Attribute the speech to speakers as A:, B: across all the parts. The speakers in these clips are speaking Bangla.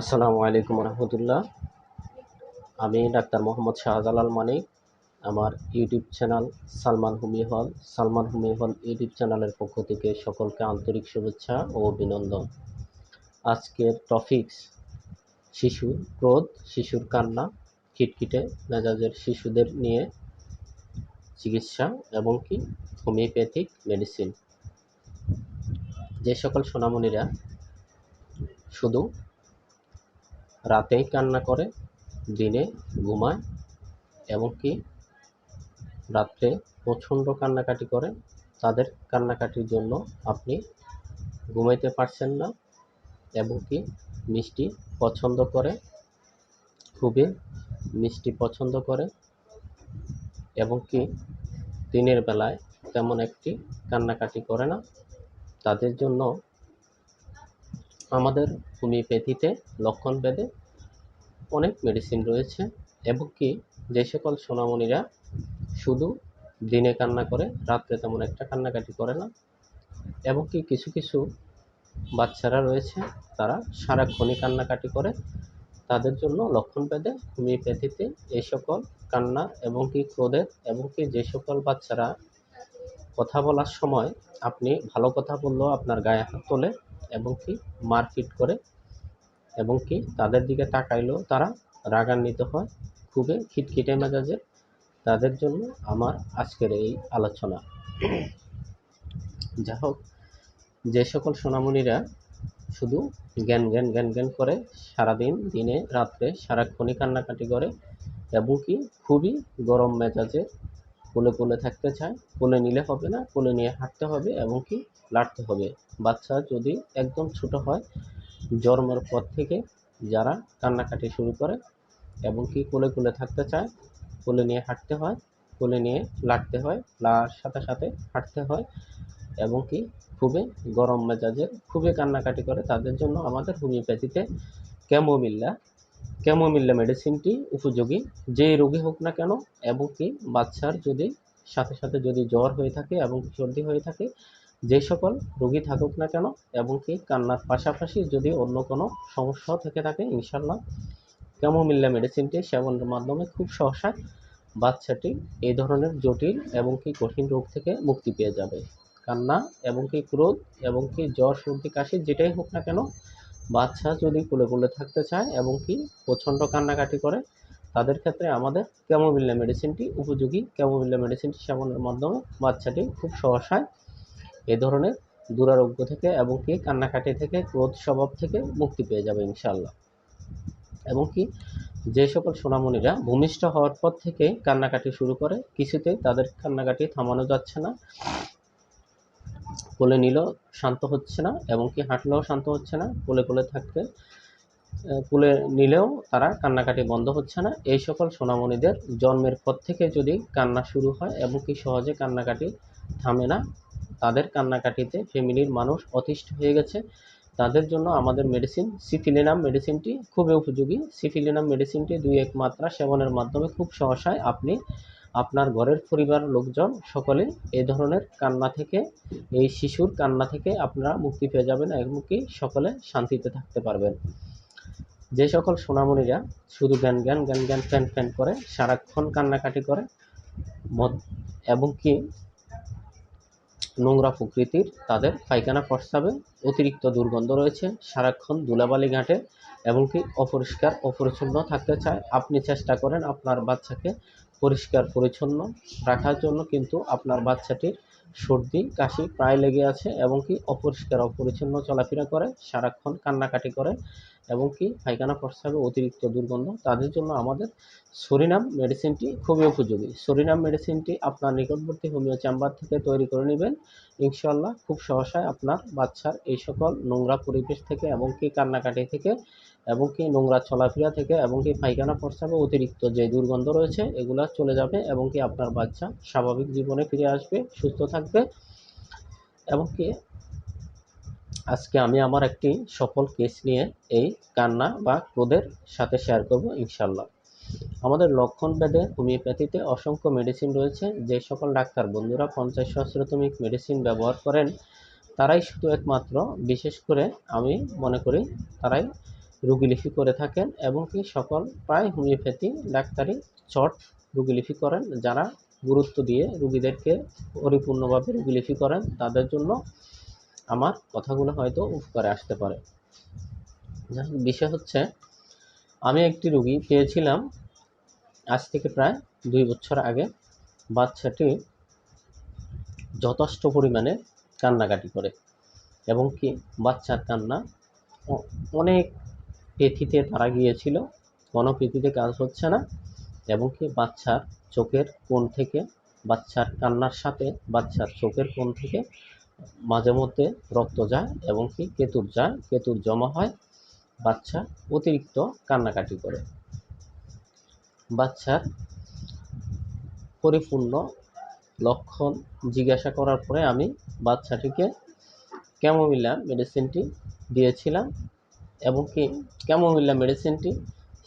A: আসসালামু আলাইকুম রহমতুল্লাহ। আমি ডাক্তার মোহাম্মদ শাহজালাল মানিক। আমার ইউটিউব চ্যানেল সালমান হুমি হল। সালমান হুমি হল ইউটিউব চ্যানেলের পক্ষ থেকে সকলকে আন্তরিক শুভেচ্ছা ও অভিনন্দন। আজকের টপিকস, শিশু ক্রোধ, শিশুর কান্না, খিটখিটে, মেজাজের শিশুদের নিয়ে চিকিৎসা এবং কি হোমিওপ্যাথিক মেডিসিন। যে সকল সোনামণিরা শুধু রাতেই কান্না করে, দিনে ঘুমায় এমনকি রাত্রে প্রচণ্ড কান্নাকাটি করে। তাদের কান্নাকাটির জন্য আপনি ঘুমাইতে পারছেন না এবং কি মিষ্টি পছন্দ করে, খুবই মিষ্টি পছন্দ করে এবং কি দিনের বেলায় তেমন একটি কান্নাকাটি করে না। তাদের জন্য আমাদের হোমিওপ্যাথিতে লক্ষণ ভেদে অনেক মেডিসিন রয়েছে এবং কি যে সকল সোনামণিরা শুধু দিনে কান্না করে, রাত্রে তেমন একটা কান্নাকাটি করে না এবং কি কিছু কিছু বাচ্চারা রয়েছে, তারা সারাক্ষণই কান্নাকাটি করে। তাদের জন্য লক্ষণ ভেদে হোমিওপ্যাথিতে এই সকল কান্না এবং কি ক্রোধের এবং কি যে সকল বাচ্চারা কথা বলার সময় আপনি ভালো কথা বললেও আপনার গায়ে হাত তোলে এবং কি মারপিট করে এবং কি তাদের দিকে তাকাইলেও তারা রাগান্বিত হয়। খুবই খিটখিটে মেজাজের। তাদের জন্য আমার আজকের এই আলোচনা। যা হোক, যে সকল সোনামণিরা শুধু জ্ঞান জ্ঞান জ্ঞান জ্ঞান করে সারাদিন, দিনে, রাত্রে, সারাক্ষণই কান্নাকাটি করে এবং কি খুবই গরম মেজাজে কোলে কোলে থাকতে চায়, কোলে নিলে হবে না, কোলে নিয়ে হাঁটতে হবে এবং কি লাড়তে হবে। বাচ্চা যদি একদম ছোট হয়, জন্মের পর থেকে যারা কান্নাকাটি শুরু করে এবং কি কোলে কোলে থাকতে চায়, কোলে নিয়ে হাঁটতে হয়, কোলে নিয়ে লাড়তে হয় লাড়ার সাথে সাথে হাঁটতে হয় এবং কি খুবই গরম মেজাজের, খুবই কান্নাকাটি করে, তাদের জন্য আমাদের হোমিওপ্যাথিতে ক্যামোমিল্লা ক্যামোমিল্লা মেডিসিনটি উপযোগী। যেই রোগী হোক না কেন এবং কি বাচ্চার যদি সাথে সাথে যদি জ্বর হয়ে থাকে এবং সর্দি হয়ে থাকে, যে সকল রোগী থাকুক না কেন এবং কি কান্নার পাশাপাশি যদি অন্য কোনো সমস্যাও থেকে থাকে ইনশাল্লাহ ক্যামোমিল্লা মেডিসিনটি সেবনের মাধ্যমে খুব সহসায় বাচ্চাটি এই ধরনের জটিল এবং কি কঠিন রোগ থেকে মুক্তি পেয়ে যাবে। কান্না এবং কি ক্রোধ এবং কি জ্বর, সর্দি, কাশি, যেটাই হোক না কেন বাচ্চা যদি কোলে কোলে থাকতে চায় এবং কি প্রচণ্ড কান্নাকাটি করে, তাদের ক্ষেত্রে আমাদের ক্যামোমিল্লা মেডিসিনটি উপযোগী। ক্যামোমিল্লা মেডিসিনটি সেবনের মাধ্যমে বাচ্চাটি খুব সহসায় এ ধরনের দুরারোগ্য থেকে এবং কি কান্নাকাটি থেকে, ক্রোধ স্বভাব থেকে মুক্তি পেয়ে যাবে ইনশাল্লাহ এবং কি যে সকল সোনামণিরা ভূমিষ্ঠ হওয়ার পর থেকে কান্নাকাটি শুরু করে, কিছুতেই তাদের কান্নাকাটি থামানো যাচ্ছে না। কোলে নিলেও শান্ত হচ্ছে না এবং কি হাঁটলেও শান্ত হচ্ছে না, কোলে কোলে থাকতে কোলে নিলেও তারা কান্নাকাটি বন্ধ হচ্ছে না। এই সকল সোনামণিদের জন্মের পর থেকে যদি কান্না শুরু হয় এবং কি সহজে কান্নাকাটি থামে না, তাদের কান্নাকাটিতে ফ্যামিলির মানুষ অতিষ্ঠ হয়ে গেছে। তাদের জন্য আমাদের মেডিসিন, সিফিলিনাম মেডিসিনটি খুবই উপযোগী। সিফিলিনাম মেডিসিনটি দুই এক মাত্রা সেবনের মাধ্যমে খুব সহসায় আপনি আপনার ঘরের পরিবার লোকজন সকলে এই ধরনের কান্না থেকে, এই শিশুর কান্না থেকে আপনারা মুক্তি পেয়ে যাবেন এমনকি সকলে শান্তিতে থাকতে পারবেন। যে সকল সোনামণিরা শুধু জ্ঞান জ্ঞান জ্ঞান জ্ঞান ফ্যান ফ্যান করে, সারাক্ষণ কান্নাকাটি করে এবং কি নোংরা প্রকৃতির তাদের পায়খানা প্রস্রাবে অতিরিক্ত দুর্গন্ধ রয়েছে, সারাক্ষণ ধুলাবালি ঘাটে এবং কি অপরিষ্কার, অপরিচ্ছন্ন থাকতে চায়। আপনি চেষ্টা করেন আপনার বাচ্চাকে পরিষ্কার, পরিচ্ছন্ন রাখার জন্য কিন্তু আপনার বাচ্চাটির সর্দি, কাশি প্রায় লেগে আছে এবং কি অপরিষ্কার, অপরিচ্ছন্ন চলাফেরা করে, সারাক্ষণ কান্নাকাটি করে এবং কি পায়খানা প্রস্রাবে অতিরিক্ত দুর্গন্ধ। তাদের জন্য আমাদের সরিনাম মেডিসিনটি খুবই উপযোগী। সরিনাম মেডিসিনটি আপনার নিকটবর্তী হোমিও চেম্বার থেকে তৈরি করে নেবেন। ইনশাল্লাহ খুব সহসায় আপনার বাচ্চার এই সকল নোংরা পরিবেশ থেকে এবং কি কান্নাকাটি থেকে এবং কি নোংরা চলাফেরা থেকে এবং কি পায়খানা প্রস্রাবে অতিরিক্ত যে দুর্গন্ধ রয়েছে, এগুলো চলে যাবে এবং কি আপনার বাচ্চা স্বাভাবিক জীবনে ফিরে আসবে, সুস্থ থাকবে। এবং কি আজকে আমি আমার একটি সফল কেস নিয়ে এই কান্না বা ক্রোধের সাথে শেয়ার করব ইনশাল্লাহ আমাদের লক্ষণ ভেদে হোমিওপ্যাথিতে অসংখ্য মেডিসিন রয়েছে, যে সকল ডাক্তার বন্ধুরা পঞ্চাশ সহস্রতমিক মেডিসিন ব্যবহার করেন, তারাই শুধু একমাত্র, বিশেষ করে আমি মনে করি তারাই রুগীলিপি করে থাকেন এবং কি সকল প্রায় হোমিওপ্যাথি ডাক্তারি চট রুগীলিপি করেন যারা গুরুত্ব দিয়ে রুগীদেরকে পরিপূর্ণভাবে রুগীলিপি করেন, তাদের জন্য আমার কথাগুলো হয়তো উপকারে আসতে পারে। বিষয় হচ্ছে, আমি একটি রুগী পেয়েছিলাম আজ থেকে প্রায় দুই বছর আগে। বাচ্চাটি যথেষ্ট পরিমাণে কান্নাকাটি করে এবং কি বাচ্চার কান্না অনেক পেথিতে তারা গিয়েছিল। কোনো পেথিতে কাজ হচ্ছে না এবং কি বাচ্চার চোখের কোণ থেকে, বাচ্চার কান্নার সাথে বাচ্চার চোখের কোণ থেকে মাঝে মধ্যে রক্ত যায় এবং কি কেতুর যায়, কেতুর জমা হয়, বাচ্চা অতিরিক্ত কান্নাকাটি করে। বাচ্চার পরিপূর্ণ লক্ষণ জিজ্ঞাসা করার পরে আমি বাচ্চাটিকে ক্যামোমিলা মেডিসিনটি দিয়েছিলাম। এবং কি ক্যামোমিলা মেডিসিনটি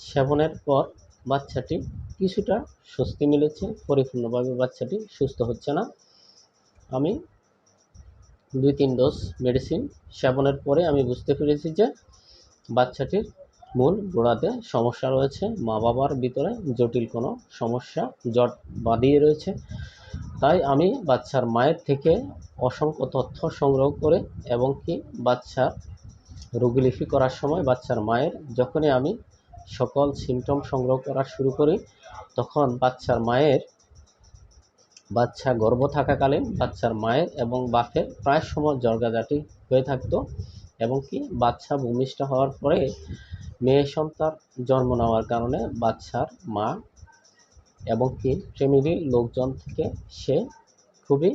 A: সেবনের পর বাচ্চাটি কিছুটা স্বস্তি মিলেছে, পরিপূর্ণভাবে বাচ্চাটি সুস্থ হচ্ছে না। আমি দুই তিন ডোজ মেডিসিন সেবনের পরে আমি বুঝতে পেরেছি যে বাচ্চাটির মূল গোড়াতে সমস্যা রয়েছে। মা বাবার ভিতরে জটিল কোনো সমস্যা জট বাঁধিয়ে রয়েছে। তাই আমি বাচ্চার মায়ের থেকে অসংখ্য তথ্য সংগ্রহ করে এবং কি বাচ্চার রোগীলিপি করার সময় বাচ্চার মায়ের, যখনই আমি সকল সিমটম সংগ্রহ করা শুরু করি, তখন বাচ্চার মায়ের, বাচ্চা গর্ভ থাকাকালীন বাচ্চার মায়ের এবং বাপের প্রায় সময় জর্গাজাটি হয়ে থাকতো এবং কি বাচ্চা ভূমিষ্ঠ হওয়ার পরে মেয়ে সন্তান জন্ম নেওয়ার কারণে বাচ্চার মা এবং কি ফ্যামিলির লোকজন থেকে সে খুবই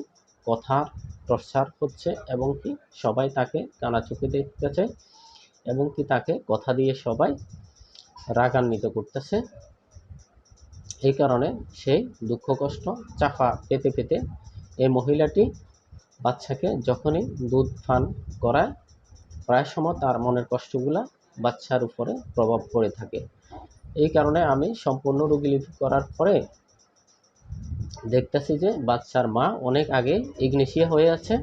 A: কথার প্রসার হচ্ছে এবং কি সবাই তাকে কানা চোখে দেখতেছে এবং কি তাকে কথা দিয়ে সবাই রাগান্বিত করতেছে। এই কারণে সেই দুঃখ কষ্ট চাপা পেতে পেতে এই মহিলাটি বাচ্চাকে যখনই দুধ পান করায়, প্রায় সময় তার মনের কষ্টগুলা বাচ্চার উপরে প্রভাব পড়ে থাকে। এই কারণে আমি সম্পূর্ণ রোগীলিপি করার পরে দেখতেছি যে বাচ্চার মা অনেক আগে ইগনেশিয়া হয়ে আছে,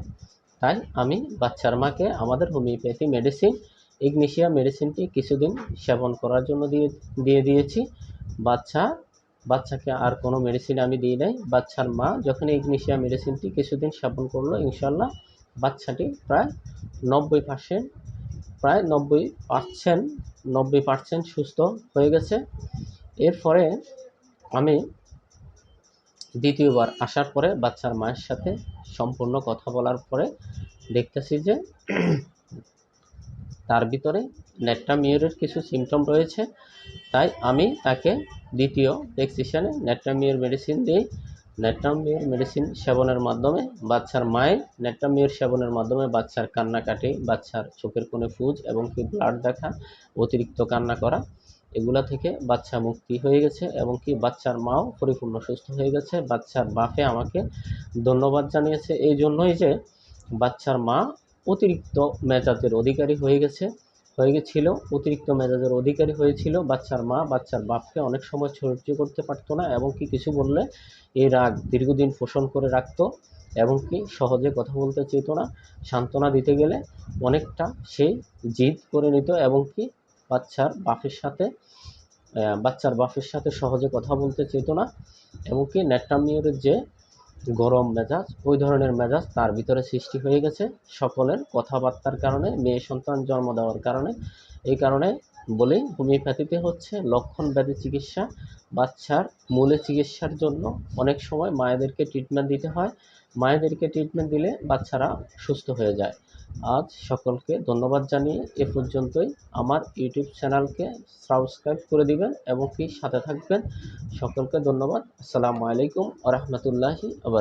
A: তাই আমি বাচ্চার মাকে আমাদের হোমিওপ্যাথি মেডিসিন, ইগনেশিয়া মেডিসিনটি কিছুদিন সেবন করার জন্য দিয়ে দিয়ে দিয়েছি। বাচ্চা, বাচ্চাকে আর কোনো মেডিসিন আমি দিই নাই। বাচ্চার মা যখন ইগনেশিয়া মেডিসিনটি কিছুদিন সেবন করল ইনশাল্লাহ বাচ্চাটি প্রায় নব্বই পার্সেন্ট, প্রায় নব্বই পার্সেন্ট নব্বই পার্সেন্ট সুস্থ হয়ে গেছে। এরপরে আমি দ্বিতীয়বার আসার পরে বাচ্চার মায়ের সাথে সম্পূর্ণ কথা বলার পরে দেখতেছি যে তার ভিতরে নেট্রামিউরের কিছু সিমটম রয়েছে। তাই আমি তাকে দ্বিতীয় প্রেসক্রিপশানে নেট্রামিউর মেডিসিন দিই নেট্রামিউর মেডিসিন সেবনের মাধ্যমে বাচ্চার মায়ের নেট্রামিউর সেবনের মাধ্যমে বাচ্চার কান্নাকাটি, বাচ্চার চোখের কোণে ফুজ এবং কি ব্লাড দেখা, অতিরিক্ত কান্না করা এগুলা থেকে বাচ্চা মুক্তি হয়ে গেছে এবং কি বাচ্চার মাও পরিপূর্ণ সুস্থ হয়ে গেছে। বাচ্চার বাপে আমাকে ধন্যবাদ জানিয়েছে। এই জন্যই যে বাচ্চার মা অতিরিক্ত মেজাজের অধিকারী হয়ে গেছে, হয়ে গেছিল, অতিরিক্ত মেজাজের অধিকারী হয়েছিল। বাচ্চার মা বাচ্চার বাপকে অনেক সময় সহ্য করতে পারতো না এবং কি কিছু বললে এই রাগ দীর্ঘদিন পোষণ করে রাখত এবং কি সহজে কথা বলতে চেত না। সান্ত্বনা দিতে গেলে অনেকটা সে জিদ করে নিত এবং কি বাচ্চার বাপের সাথে বাচ্চার বাপের সাথে সহজে কথা বলতে চেত না। এমনকি কি যে গরম মেজাজ, ওই ধরনের মেজাজ তার ভিতরে সৃষ্টি হয়ে গেছে। সকলের কথাবার্তার কারণে, মেয়ে সন্তান জন্ম দেওয়ার কারণে। এই কারণে বলেই হোমিওপ্যাথিতে হচ্ছে লক্ষণ ব্যাধি চিকিৎসা। বাচ্চার মূলে চিকিৎসার জন্য অনেক সময় মায়েদেরকে ট্রিটমেন্ট দিতে হয়। মায়েদেরকে ট্রিটমেন্ট দিলে বাচ্চারা সুস্থ হয়ে যায়। আজ সকলকে ধন্যবাদ জানিয়ে এ পর্যন্তই। আমার ইউটিউব চ্যানেলকে সাবস্ক্রাইব করে দিবেন এবং কি সাথে থাকবেন, সকলকে ধন্যবাদ। আসসালামু আলাইকুম আ রহমতুল্লাহি আবার